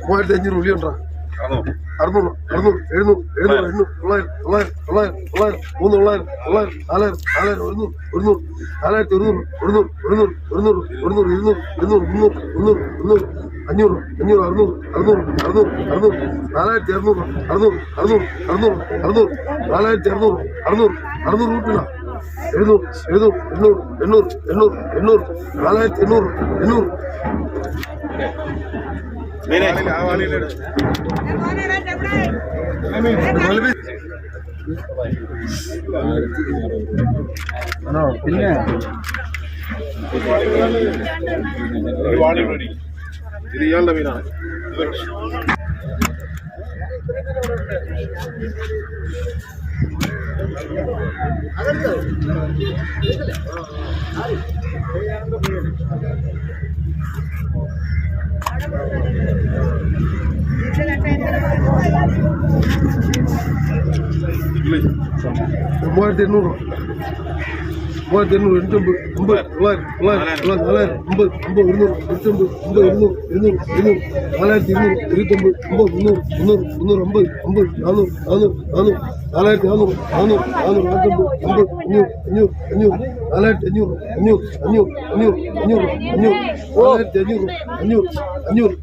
മൂവായിരത്തി അഞ്ഞൂറ് ഉള്ളി ഉണ്ടാ അറുന്നൂറ് അറുന്നൂറ് എഴുന്നൂറ് എഴുന്നൂറ് എണ്ണൂറ് തൊള്ളായിരം തൊള്ളായിരം തൊള്ളായിരം തൊള്ളായിരം മൂന്ന് തൊള്ളായിരം തൊള്ളായിരം നാലായിരം നാലായിരം ഒരുന്നൂറ് ഒരുന്നൂറ് നാലായിരത്തി ഒരുന്നൂറ് ഒരുന്നൂറ് ഒരുന്നൂറ് ഒരുന്നൂറ് ഒരുന്നൂറ് ഇരുന്നൂറ് ഇരുന്നൂറ് മുന്നൂറ് മുന്നൂറ് മുന്നൂറ് അഞ്ഞൂറ് അറുന്നൂറ് അറുന്നൂറ് നാലായിരത്തി അറുന്നൂറ് അറുന്നൂറ് അറുന്നൂറ് അറുന്നൂറ് അറുന്നൂറ് അറുന്നൂറ് അറുന്നൂറ് അറുന്നൂറ് എഴുന്നൂറ് എഴുന്നൂറ് എണ്ണൂറ് എണ്ണൂറ് എണ്ണൂറ് എണ്ണൂറ് നാലായിരത്തി എണ്ണൂറ് എണ്ണൂറ്. പിന്നെ ഇത് Muerte número. மூவாயிரத்தி இருநூறு எட்நூறு ஒன்பது தொள்ளாயிரம் தொள்ளாயிரம் தொள்ளாயிரம் ஒன்பது ஒன்பது இருநூறு எட்நூறு ஒன்பது இருநூறு இருநூறு இருநூறு நாலாயிரத்தி இருநூறு இருபத்தொம்பது ஒன்பது முந்நூறு முந்நூறு முந்நூறு ஐம்பது ஐம்பது நானூறு நானூறு நானூறு நாலாயிரத்தி நானூறு நானூறு நானூறு நானூற்றம்பது ஐம்பது அஞ்சூறு அஞ்சூறு அஞ்சூறு நாலாயிரத்தி அஞ்சூறு அஞ்சூறு அஞ்சூறு அஞ்சூறு அஞ்சூறு அஞ்சூறு நாலாயிரத்தி அஞ்சூறு அஞ்சூறு அஞ்சூறு